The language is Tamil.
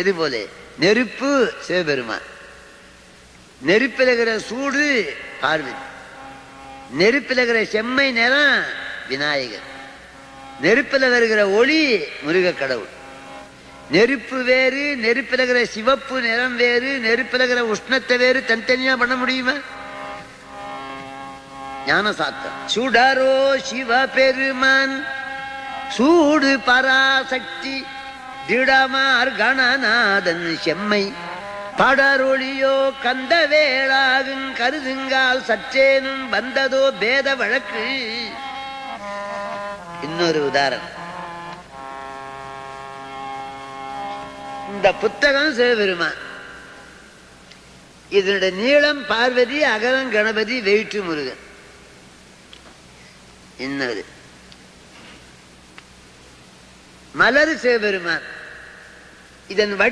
இது போல நெருப்பு சிவபெருமான். நெருப்பிலகிற சூடு பார்வதி. நெருப்பிலகிற செம்மை நிறம் விநாயகர். நெருப்பில் வருகிற ஒளி முருக கடவுள். நெருப்பு வேறு நெருப்பிலகிற சிவப்பு நிறம் வேறு நெருப்பில் இருக்கிற உஷ்ணத்தை வேறு தனித்தனியா பண்ண முடியுமா? ஞான சாத்தம் சுடரோ சிவ பெருமான் சூடு பராசக்தி. திடமார் கணநாதன் செம்மை. படரொளியோ கந்த வேளாகும் கருதுங்கால் சற்றேனும் வந்ததோ பேத வழக்கு. இன்னொரு உதாரணம். இந்த புத்தகம் சிவபெருமான். இதனுடைய நீளம் பார்வதி அகலம் கணபதி வெயிற்று முருகன். இன்னொரு. மலர் சிவபெருமான். இதன் வடி